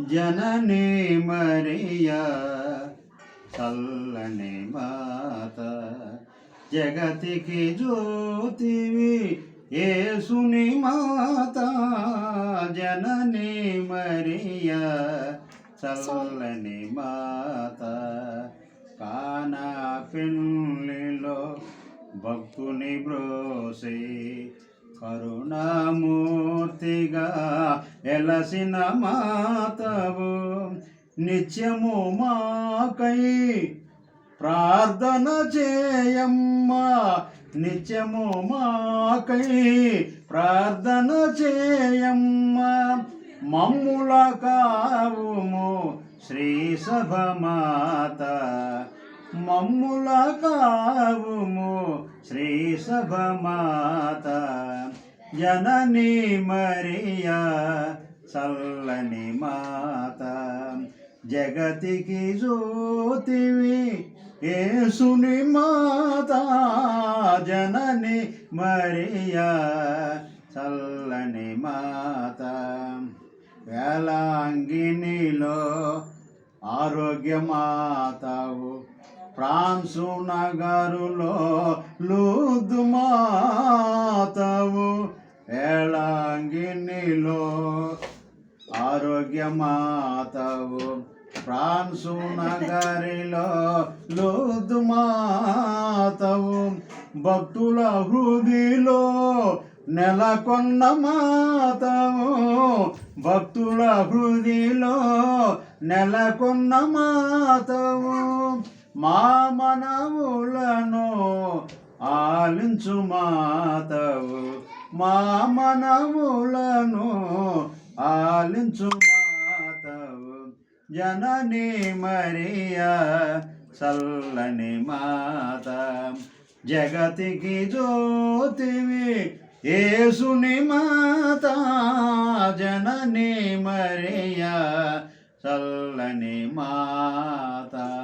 జననే మరియా చల్లని మాత. జగతికి జ్యోతివి ఏసుని మాత. జననీ మరియా చల్లని మాత. కానా పెళ్ళిలో భక్తుని బ్రోసే కరుణామూర్తిగా ఎలసిన మాతవు నిత్యము మాకై ప్రార్థన చేయమ్మా. నిత్యము మాకై ప్రార్థన చేయమ్మా. మమ్ముల కావుము శ్రీ సభమాత మమ్ముల కావుము శ్రీ సభమాత జనని మరియా చల్లని మాత. జగతికి జ్యోతివి ఏసుని మాత. జనని మరియా చల్లని మాత. వేలాంగినిలో ఆరోగ్యమాతావు. ఫ్రాన్సు నగరులో లూదు వేళాంగినిలో ఆరోగ్యమాతావు. ప్రాన్సు నగరిలో లోదు మాతవు భక్తుల హృదిలో నెలకొన్న మాతవు భక్తుల హృదిలో నెలకొన్న మాతవు మా మనవులను ఆలించు మాతవు మా మనములను ఆలించు మాతవు. జనని మరియా చల్లని మాత. జగతికి జ్యోతివి ఏసుని మాత. జనని మరియా చల్లని మాత.